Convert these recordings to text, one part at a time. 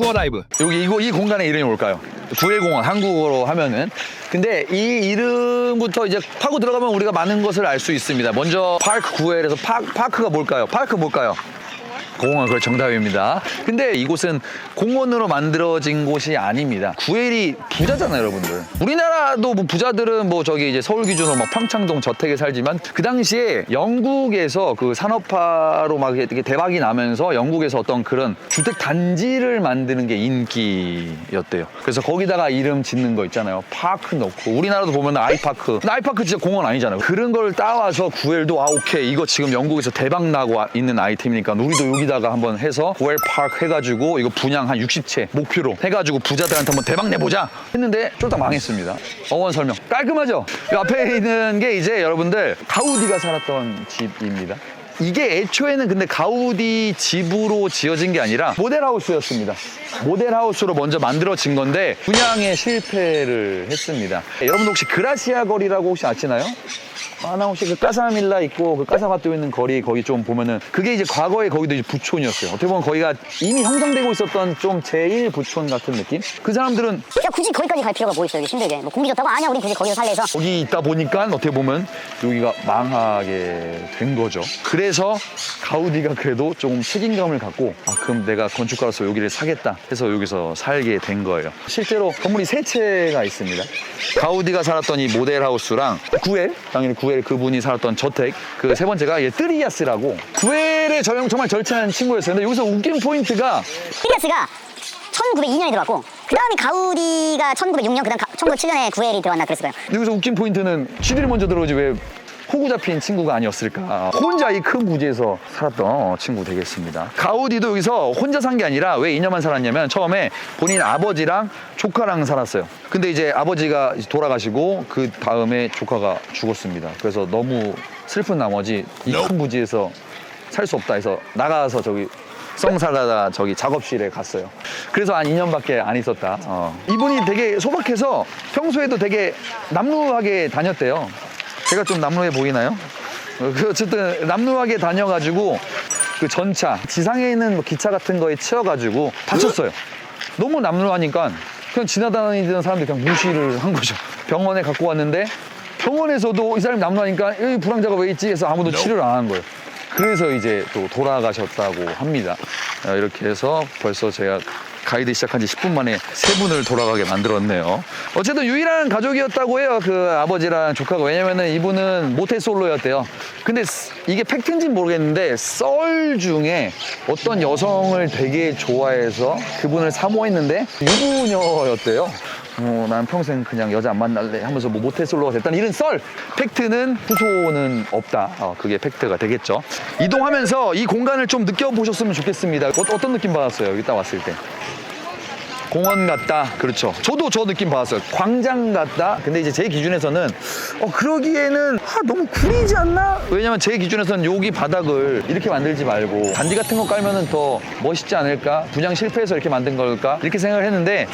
투어 다이브. 여기 이거 이 공간의 이름이 뭘까요? 구엘공원 한국어로 하면은 근데 이 이름부터 이제 파고 들어가면 우리가 많은 것을 알 수 있습니다. 먼저 파크 구엘에서 파, 파크가 뭘까요? 파크 뭘까요? 공원 그걸 정답입니다. 근데 이곳은 공원으로 만들어진 곳이 아닙니다. 구엘이 부자잖아요, 여러분들. 우리나라도 뭐 부자들은 뭐 저기 이제 서울 기준으로 막 평창동 저택에 살지만 그 당시에 영국에서 그 산업화로 막 이렇게 대박이 나면서 영국에서 어떤 그런 주택 단지를 만드는 게 인기였대요. 그래서 거기다가 이름 짓는 거 있잖아요. 파크 넣고 우리나라도 보면 아이파크. 아이파크 진짜 공원 아니잖아요. 그런 걸 따와서 구엘도 아 오케이 이거 지금 영국에서 대박 나고 있는 아이템이니까 우리도 여기 다가 한번 해서 구엘 파크 해가지고 이거 분양 한 60채 목표로 해가지고 부자들한테 한번 대박 내보자 했는데 쫄딱 망했습니다. 어원 설명 깔끔하죠? 이 앞에 있는 게 이제 여러분들 가우디가 살았던 집입니다. 이게 애초에는 근데 가우디 집으로 지어진 게 아니라 모델하우스였습니다. 모델하우스로 먼저 만들어진 건데 분양에 실패를 했습니다. 여러분 혹시 그라시아 거리라고 혹시 아시나요? 하나 혹시 그 까사밀라 있고 그 까사바토 있는 거리 거기 좀 보면은 그게 이제 과거에 거기도 이제 부촌이었어요. 어떻게 보면 거기가 이미 형성되고 있었던 좀 제1 부촌 같은 느낌? 그 사람들은 야 굳이 거기까지 갈 필요가 뭐 있어 여기 힘들게 뭐 공기 좋다고 아니야 우리 굳이 거기서 살래 해서 거기 있다 보니까 어떻게 보면 여기가 망하게 된 거죠. 그래서 가우디가 그래도 조금 책임감을 갖고 아 그럼 내가 건축가로서 여기를 사겠다 해서 여기서 살게 된 거예요. 실제로 건물이 세 채가 있습니다. 가우디가 살았던 이 모델 하우스랑 구엘 당연히 구엘 그분이 살았던 저택 그 세 번째가 얘 뜨리아스라고 구엘의 저형 정말 절친한 친구였어요. 근데 여기서 웃긴 포인트가 히리아스가 1902년에 들어왔고 그 다음에 가우디가 1906년 그 다음 1907년에 구엘이 들어왔나 그랬을 거예요 여기서 웃긴 포인트는 취들이 먼저 들어오지 왜 호구 잡힌 친구가 아니었을까. 혼자 이큰 부지에서 살았던 친구 되겠습니다. 가우디도 여기서 혼자 산 게 아니라 왜 2년만 살았냐면 처음에 본인 아버지랑 조카랑 살았어요. 근데 이제 아버지가 돌아가시고 그 다음에 조카가 죽었습니다. 그래서 너무 슬픈 나머지 이큰 부지에서 살 수 없다 해서 나가서 저기 성살하다 저기 작업실에 갔어요. 그래서 한 2년밖에 안 있었다. 어. 이분이 되게 소박해서 평소에도 되게 남루하게 다녔대요. 제가 좀 남루해 보이나요? 어, 그 어쨌든 남루하게 다녀가지고 그 전차 지상에 있는 뭐 기차 같은 거에 치여가지고 다쳤어요. 너무 남루하니까 그냥 지나다니던 사람들 그냥 무시를 한 거죠. 병원에 갖고 왔는데 병원에서도 이 사람이 남루하니까 여기 불황자가 왜 있지 해서 아무도 치료를 안 한 거예요. 그래서 이제 또 돌아가셨다고 합니다. 어, 이렇게 해서 벌써 제가 가이드 시작한 지 10분 만에 세 분을 돌아가게 만들었네요. 어쨌든 유일한 가족이었다고 해요. 그 아버지랑 조카가. 왜냐면은 이분은 모태솔로였대요. 근데 스- 이게 팩트인지는 모르겠는데 썰 중에 어떤 여성을 되게 좋아해서 그분을 사모했는데 유부녀였대요. 어, 난 평생 그냥 여자 안 만날래 하면서 뭐 모태솔로가 됐다는 이런 썰. 팩트는 후소는 없다. 어, 그게 팩트가 되겠죠. 이동하면서 이 공간을 좀 느껴보셨으면 좋겠습니다. 어, 어떤 느낌 받았어요? 여기 딱 왔을 때 공원 같다. 그렇죠. 저도 저 느낌 받았어요. 광장 같다. 근데 이제 제 기준에서는 어 그러기에는 아 너무 구리지 않나? 왜냐면 제 기준에서는 여기 바닥을 이렇게 만들지 말고 잔디 같은 거 깔면은 더 멋있지 않을까? 분양 실패해서 이렇게 만든 걸까? 이렇게 생각을 했는데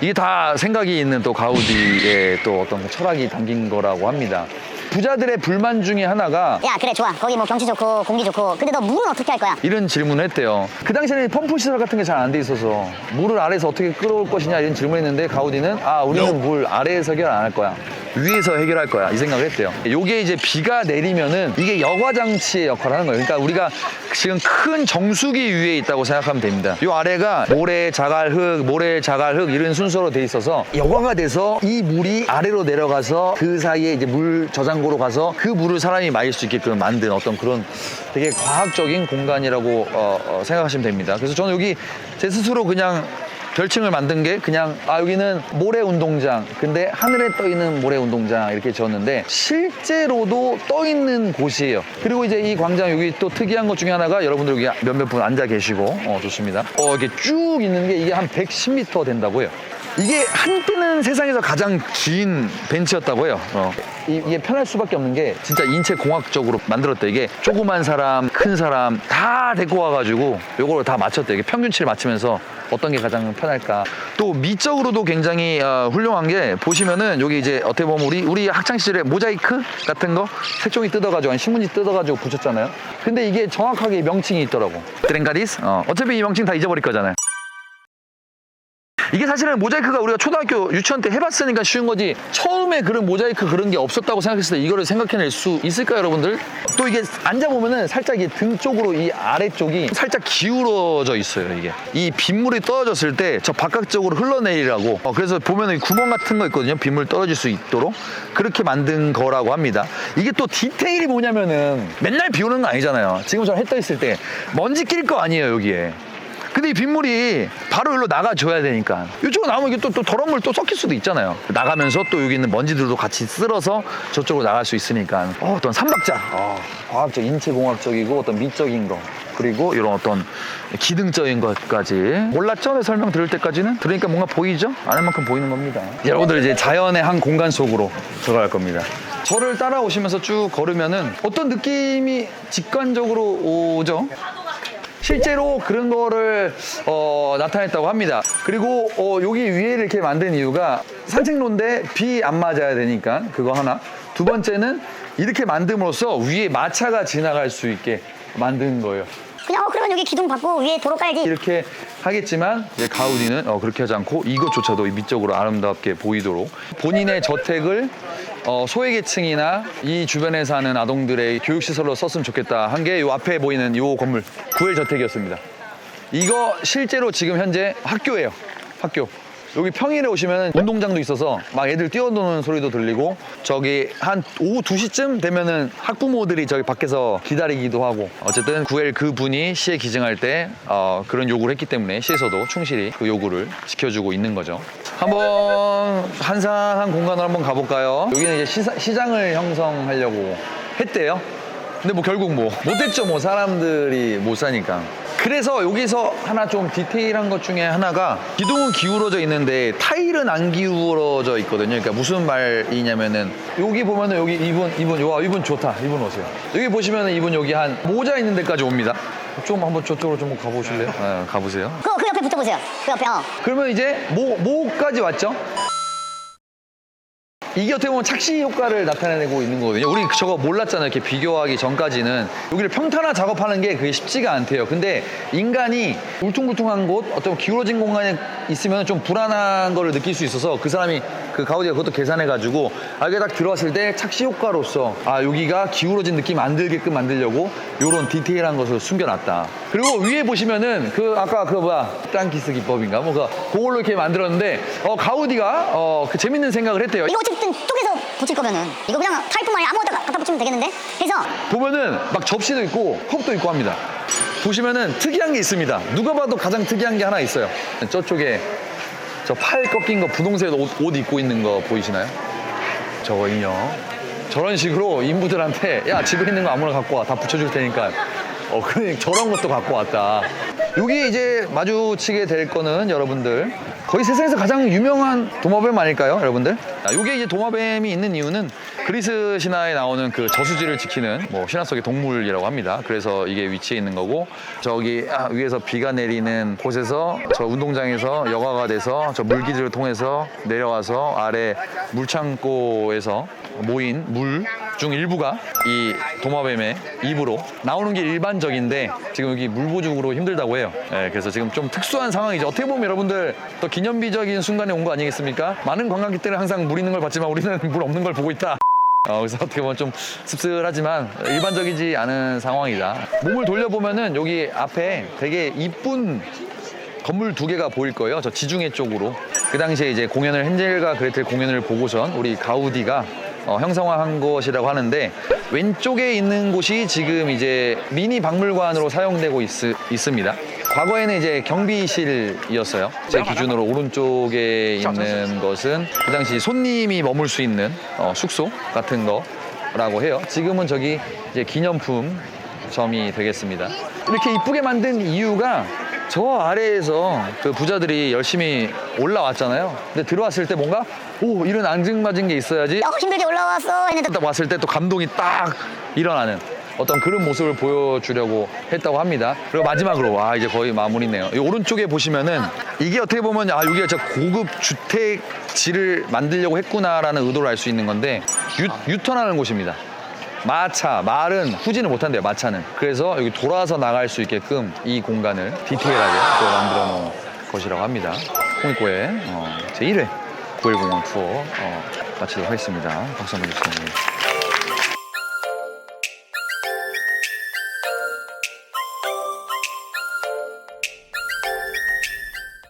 이게 다 생각이 있는 또 가우디의 또 어떤 철학이 담긴 거라고 합니다. 부자들의 불만 중에 하나가 야 그래 좋아 거기 뭐 경치 좋고 공기 좋고 근데 너 물은 어떻게 할 거야 이런 질문을 했대요. 그 당시에는 펌프 시설 같은 게 잘 안 돼 있어서 물을 아래에서 어떻게 끌어올 것이냐 이런 질문을 했는데 가우디는 아 우리는 물 아래에서 해결 안 할 거야. 위에서 해결할 거야 이 생각을 했대요. 요게 이제 비가 내리면은 이게 여과 장치의 역할을 하는 거예요. 그러니까 우리가 지금 큰 정수기 위에 있다고 생각하면 됩니다. 요 아래가 모래, 자갈, 흙, 모래, 자갈, 흙 이런 순서로 돼 있어서 여과가 돼서 이 물이 아래로 내려가서 그 사이에 이제 물 저장고로 가서 그 물을 사람이 마실 수 있게끔 만든 어떤 그런 되게 과학적인 공간이라고 어, 어, 생각하시면 됩니다. 그래서 저는 여기 제 스스로 그냥 별칭을 만든 게 그냥 아 여기는 모래 운동장 근데 하늘에 떠 있는 모래 운동장 이렇게 지었는데 실제로도 떠 있는 곳이에요. 그리고 이제 이 광장 여기 또 특이한 것 중에 하나가 여러분들 여기 몇몇 분 앉아 계시고 어 좋습니다. 어 이렇게 쭉 있는 게 이게 한 110m 된다고 해요 이게 한때는 세상에서 가장 긴 벤치였다고 해요. 어. 이- 이게 편할 수밖에 없는 게 진짜 인체 공학적으로 만들었대. 이게 조그만 사람, 큰 사람 다 데리고 와가지고 요거를 다 맞췄대. 이게 평균치를 맞추면서 어떤 게 가장 편할까. 또 미적으로도 굉장히 어, 훌륭한 게 보시면은 여기 이제 어떻게 보면 우리 우리 학창 시절에 모자이크 같은 거 색종이 뜯어가지고 아니 신문지 뜯어가지고 붙였잖아요. 근데 이게 정확하게 명칭이 있더라고. 트렌가디스. 어. 어차피 이 명칭 다 잊어버릴 거잖아요. 이게 사실은 모자이크가 우리가 초등학교 유치원 때 해봤으니까 쉬운 거지 처음에 그런 모자이크 그런 게 없었다고 생각했을 때 이거를 생각해낼 수 있을까요 여러분들? 또 이게 앉아보면은 살짝 이 등 쪽으로 이 아래쪽이 살짝 기울어져 있어요 이게. 이 빗물이 떨어졌을 때 저 바깥쪽으로 흘러내리라고. 어, 그래서 보면은 이 구멍 같은 거 있거든요. 빗물 떨어질 수 있도록. 그렇게 만든 거라고 합니다. 이게 또 디테일이 뭐냐면은 맨날 비 오는 거 아니잖아요. 지금처럼 해떠 있을 때 먼지 낄 거 아니에요 여기에 근데 이 빗물이 바로 여기로 나가줘야 되니까. 이쪽으로 나오면 이게 또, 또 더러운 물 또 섞일 수도 있잖아요. 나가면서 또 여기 있는 먼지들도 같이 쓸어서 저쪽으로 나갈 수 있으니까. 어, 어떤 삼박자. 어, 과학적 인체공학적이고 어떤 미적인 거. 그리고 이런 어떤 기능적인 것까지. 몰랐죠? 내 설명 들을 때까지는? 들으니까 뭔가 보이죠? 아는 만큼 보이는 겁니다. 여러분들 이제 자연의 한 공간 속으로 들어갈 겁니다. 저를 따라오시면서 쭉 걸으면은 어떤 느낌이 직관적으로 오죠? 실제로 그런 거를 어, 나타냈다고 합니다. 그리고 어, 여기 위에를 이렇게 만든 이유가 산책로인데 비 안 맞아야 되니까 그거 하나. 두 번째는 이렇게 만듦으로써 위에 마차가 지나갈 수 있게 만든 거예요. 그냥 어 그러면 여기 기둥 받고 위에 도로 깔지. 이렇게 하겠지만 이제 가우디는 어, 그렇게 하지 않고 이것조차도 미적으로 아름답게 보이도록 본인의 저택을 어, 소외계층이나 이 주변에 사는 아동들의 교육시설로 썼으면 좋겠다 한 게 이 앞에 보이는 이 건물 구엘 저택이었습니다. 이거 실제로 지금 현재 학교예요. 학교. 여기 평일에 오시면 운동장도 있어서 막 애들 뛰어노는 소리도 들리고 저기 한 오후 2시쯤 되면은 학부모들이 저기 밖에서 기다리기도 하고 어쨌든 구엘 그 분이 시에 기증할 때 어, 그런 요구를 했기 때문에 시에서도 충실히 그 요구를 지켜주고 있는 거죠. 한번 한산한 공간으로 한번 가볼까요? 여기는 이제 시사- 시장을 형성하려고 했대요. 근데 뭐 결국 뭐 못했죠 뭐 사람들이 못 사니까 그래서 여기서 하나 좀 디테일한 것 중에 하나가 기둥은 기울어져 있는데 타일은 안 기울어져 있거든요 그러니까 무슨 말이냐면은 여기 보면은 여기 이분 이분 와 이분 좋다 이분 오세요 여기 보시면은 이분 여기 한 모자 있는 데까지 옵니다 좀 한번 저쪽으로 좀 가보실래요? 네, 가보세요 그, 그 옆에 붙어보세요. 그 옆에 어. 그러면 이제 모, 모까지 왔죠? 이게 어떻게 보면 착시 효과를 나타내고 있는 거거든요. 우리 저거 몰랐잖아요. 이렇게 비교하기 전까지는. 여기를 평탄화 작업하는 게 그게 쉽지가 않대요. 근데 인간이 울퉁불퉁한 곳, 어떤 기울어진 공간에 있으면 좀 불안한 거를 느낄 수 있어서 그 사람이 그 가우디가 그것도 계산해가지고 아, 이게 딱 들어왔을 때 착시 효과로서 아, 여기가 기울어진 느낌 안 들게끔 만들려고 요런 디테일한 것을 숨겨놨다. 그리고 위에 보시면은 그 아까 그 뭐야 땅키스 기법인가 뭐 그, 그걸로 이렇게 만들었는데 어, 가우디가 어, 그 재밌는 생각을 했대요. 이거 어쨌든 쪼개서 붙일 거면은 이거 그냥 아니라 아무거나 갖다 붙이면 되겠는데? 해서 보면은 막 접시도 있고 컵도 있고 합니다. 보시면은 특이한 게 있습니다. 누가 봐도 가장 특이한 게 하나 있어요. 저쪽에 저 팔 꺾인 거 분홍색 옷, 옷 입고 있는 거 보이시나요? 저거 인형. 저런 식으로 인부들한테 야 집에 있는 거 아무나 갖고 와 다 붙여줄 테니까 어 그러니 저런 것도 갖고 왔다. 여기 이제 마주치게 될 거는 여러분들 거의 세상에서 가장 유명한 도마뱀 아닐까요, 여러분들? 아, 이게 이제 도마뱀이 있는 이유는 그리스 신화에 나오는 그 저수지를 지키는 뭐 신화 속의 동물이라고 합니다. 그래서 이게 위치해 있는 거고 저기 아, 위에서 비가 내리는 곳에서 저 운동장에서 여과가 돼서 저 물기들을 통해서 내려와서 아래 물창고에서 모인 물 중 일부가 이 도마뱀의 입으로 나오는 게 일반적인데 지금 여기 물 부족으로 힘들다고 해요. 예, 그래서 지금 좀 특수한 상황이죠. 어떻게 보면 여러분들 또 기념비적인 순간에 온 거 아니겠습니까? 많은 관광객들은 항상 물 있는 걸 봤지만 우리는 물 없는 걸 보고 있다. 어, 그래서 어떻게 보면 좀 씁쓸하지만 일반적이지 않은 상황이다. 몸을 돌려보면은 여기 앞에 되게 이쁜 건물 두 개가 보일 거예요. 저 지중해 쪽으로. 그 당시에 이제 공연을 헨젤과 그레텔 공연을 보고선 우리 가우디가 어, 형성화한 것이라고 하는데 왼쪽에 있는 곳이 지금 이제 미니 박물관으로 사용되고 있, 있습니다. 과거에는 이제 경비실이었어요. 제 기준으로 오른쪽에 있는 것은 그 당시 손님이 머물 수 있는 어, 숙소 같은 거라고 해요. 지금은 저기 이제 기념품 점이 되겠습니다. 이렇게 이쁘게 만든 이유가 저 아래에서 그 부자들이 열심히 올라왔잖아요. 근데 들어왔을 때 뭔가 오 이런 앙증맞은 게 있어야지. 어 힘들게 올라왔어 했는데 딱 왔을 때 또 감동이 딱 일어나는 어떤 그런 모습을 보여주려고 했다고 합니다. 그리고 마지막으로 와 이제 거의 마무리네요. 이 오른쪽에 보시면은 이게 어떻게 보면 아 여기가 진짜 고급 주택지를 만들려고 했구나라는 의도를 알 수 있는 건데 유, 유턴하는 곳입니다. 마차, 말은 후진을 못한대요, 마차는. 그래서 여기 돌아서 나갈 수 있게끔 이 공간을 디테일하게 또 만들어 놓은 것이라고 합니다. 홍익고의 어, 제1회 9일 공원 투어 어, 마치도록 하겠습니다. 박수 한번 주세요.